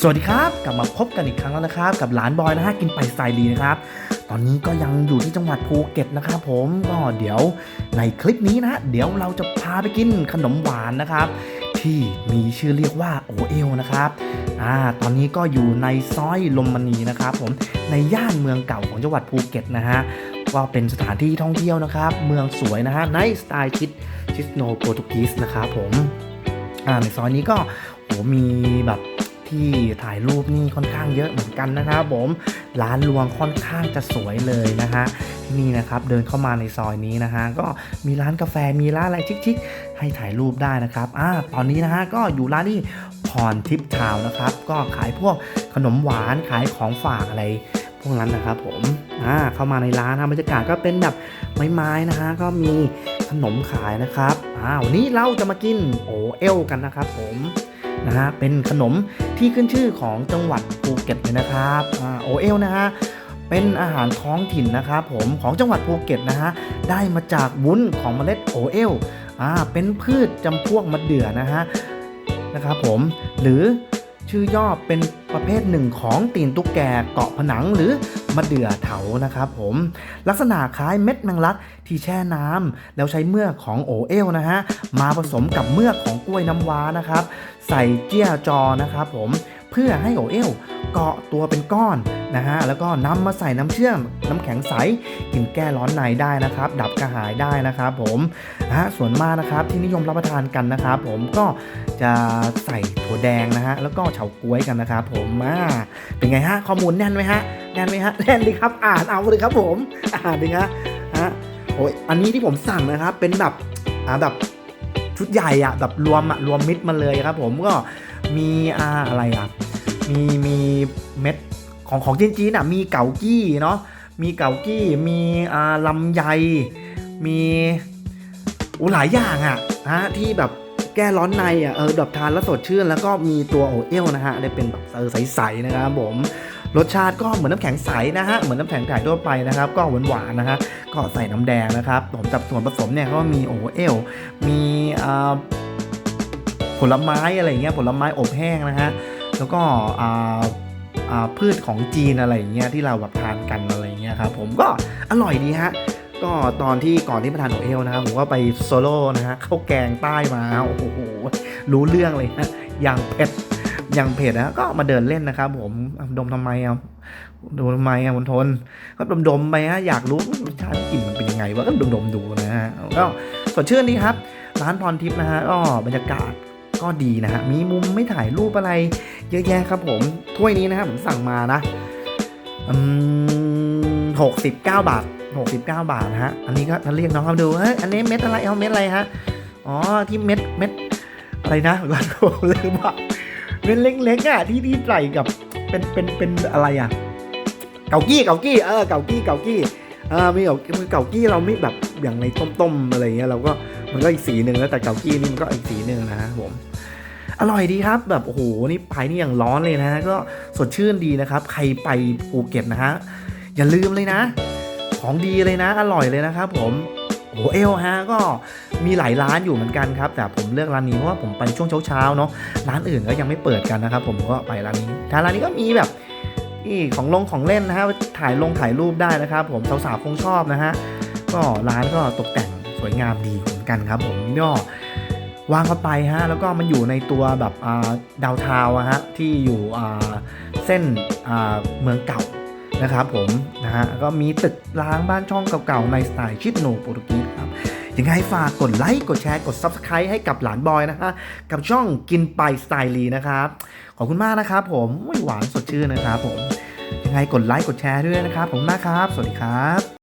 สวัสดีครับกลับมาพบกันอีกครั้งแล้วนะครับ กับหลานบอยนะฮะกินไปสไตล์ดีนะครับตอนนี้ก็ยังอยู่ที่จังหวัดภูเก็ตนะครับผมก็เดี๋ยวในคลิปนี้นะเดี๋ยวเราจะพาไปกินขนมหวานนะครับ ที่มีชื่อเรียกว่าโอเอลนะครับอ่าตอนนี้ก็อยู่ในซอยลมมณีนะครับ ผมในย่านเมืองเก่าของจังหวัดภูเก็ตนะฮะก็เป็นสถานที่ท่องเที่ยวนะครับ เมืองสวยนะฮะในสไตล์ชิดชิสโนโปรตุกีสนะครับผมอ่าในซอยนี้ก็โหมีแบบ ที่ถ่ายรูปนี่ค่อนข้างเยอะเหมือนกันนะครับผมร้านรวงค่อนข้างจะสวยเลยนะฮะนี่นะครับเดินเข้ามาในซอยนี้นะฮะก็มีร้านกาแฟมีร้านอะไรชิคๆให้ถ่ายรูปได้นะครับอ่าตอนนี้นะฮะก็อยู่ร้านที่พรทิพย์ทาวนะครับ ก็ขายพวกขนมหวานขายของฝากอะไรพวกนั้นนะครับผมอ่าเข้ามาในร้านนะบรรยากาศก็เป็นแบบไม้ๆนะฮะก็มีขนมขายนะครับอ่าวันนี้เราจะมากินโอเอลกันนะครับผม นะฮะเป็นขนมที่ขึ้นชื่อของจังหวัดภูเก็ตเลยนะครับโอเอลนะฮะเป็นอาหารท้องถิ่นนะครับผมของจังหวัดภูเก็ตนะฮะได้มาจากวุ้นของเมล็ดโอเอลอ่าเป็นพืชจำพวกมะเดื่อนะฮะนะครับผมหรือชื่อย่อเป็นประเภทหนึ่งของตีนตุ๊กแกเกาะผนังหรือ มะเดื่อเถานะครับผมลักษณะคล้ายเม็ดแมงลักที่แช่น้ำแล้วใช้เมือกของโอเอลนะฮะมาผสมกับเมือกของกล้วยน้ำว้านะครับ ใส่เจี้ยจอนะครับผมเพื่อให้โอเอลเกาะตัวเป็นก้อนนะฮะแล้วก็นำมาใส่น้ำเชื่อม น้ำแข็งใสกินแก้ร้อนในได้นะครับ ดับกระหายได้นะครับผมนะฮะส่วนมากนะครับที่นิยมรับประทานกันนะครับผมก็จะใส่ถั่วแดงนะฮะแล้วก็เฉาก๊วยกันนะครับผมอ่าเป็นไงฮะข้อมูลแน่นไหมฮะ แน่นไหมฮะแน่นดีครับ อ่านเอาเลยครับผมอ่านดีฮะฮะโอ้ยอันนี้ที่ผมสั่งนะครับ เป็นแบบอ่าแบบชุดใหญ่อะแบบรวมอะรวมมิตรมาเลยครับ ผมก็มีอ่าอะไรอะมีมีเม็ดของของจีนๆอะมีเกากี้เนาะมีเกากี้มีอ่าลำไยมีอู้หลายอย่างอะฮะที่แบบแก้ร้อนในอะเออแบบทานแล้วสดชื่น แล้วก็มีตัวโอเอลนะฮะได้เป็นแบบเออใสๆนะครับผม รสชาติก็เหมือนน้ำแข็งใสนะฮะเหมือนน้ำแข็งใสทั่วไปนะครับก็หวานๆนะฮะก็ใส่น้ำแดงนะครับผมจับส่วนผสมเนี่ยเขามีโอเอลมีผลไม้อะไรเงี้ยผลไม้อบแห้งนะฮะแล้วก็พืชของจีนอะไรเงี้ยที่เราแบบทานกันอะไรเงี้ยครับผมก็อร่อยดีฮะก็ตอนที่ก่อนที่มาทานโอเอลนะครับผมก็ไปโซโล่นะฮะข้าวแกงใต้มาโอ้โหรู้เรื่องเลยนะอย่างเผ็ด อย่างเผ็ดนะก็มาเดินเล่นนะครับ ผมดมทำไมอะดมทำไมอะมันทน ก็ดมดมๆไปฮะอยากรู้รสชาติกลิ่นมันเป็นยังไงวะก็ดมดมๆดูนะฮะก็สดชื่นดีครับ ร้านพรทิพย์นะฮะก็บรรยากาศก็ดีนะฮะมีมุมไม่ถ่ายรูปอะไร เยอะแยะครับ ผมถ้วยนี้นะฮะผมสั่งมานะอืมหกสิบเก้าบาท69บเก้าทนะฮะอันนี้ก็ถ้าเรียกน้องเขาดูเฮ้ยอันนี้เม็ดอะไรเอาเม็ดอะไรฮะอ๋อที่เม็ดเม็ดอะไรนะก่อนผมลืมว่า เม็ดเล็กๆอะที่ที่ใส่กับเป็นเป็นเป็นอะไรอะ เกากี้เกากี้เออเกากี้เกากี้เออมีเกาเกากี้เราไม่แบบอย่างในต้มๆอะไรเงี้ยเราก็มันก็อีกสีหนึ่งแล้วแต่เกากี้นี่มันก็อีกสีหนึ่งนะฮะผมอร่อยดีครับแบบโอ้โหนี่ไปนี่อย่างร้อนเลยนะฮะก็สดชื่นดีนะครับ ใครไปภูเก็ตนะฮะอย่าลืมเลยนะ ของดีเลยนะ อร่อยเลยนะครับผม โอ้เอลฮะก็มีหลายร้านอยู่เหมือนกันครับ แต่ผมเลือกร้านนี้เพราะว่าผมไปช่วงเช้าๆเนาะร้านอื่นก็ยังไม่เปิดกันนะครับ ผมก็ไปร้านนี้ทางร้านนี้ก็มีแบบนี่ของลงของเล่นนะฮะถ่ายลงถ่ายรูปได้นะครับ ผมสาวๆคงชอบนะฮะก็ร้านก็ตกแต่งสวยงามดีเหมือนกันครับ ผมก็วางเข้าไปฮะแล้วก็มันอยู่ในตัวแบบดาวทาวะฮะที่อยู่เส้นเมืองเก่า นะครับผมนะฮะก็มีตึกร้างบ้านช่องเก่าๆในสไตล์ชิดโนโปรตุกีสครับยังไงฝากกดไลค์กดแชร์กด Subscribe ให้กับหลานบอยนะฮะกับช่องกินไปสไตล์ลีนะครับ ขอบคุณมากนะครับผมหวานสดชื่นนะครับผมยังไงกดไลค์กดแชร์ด้วยนะครับผมมากครับ สวัสดีครับ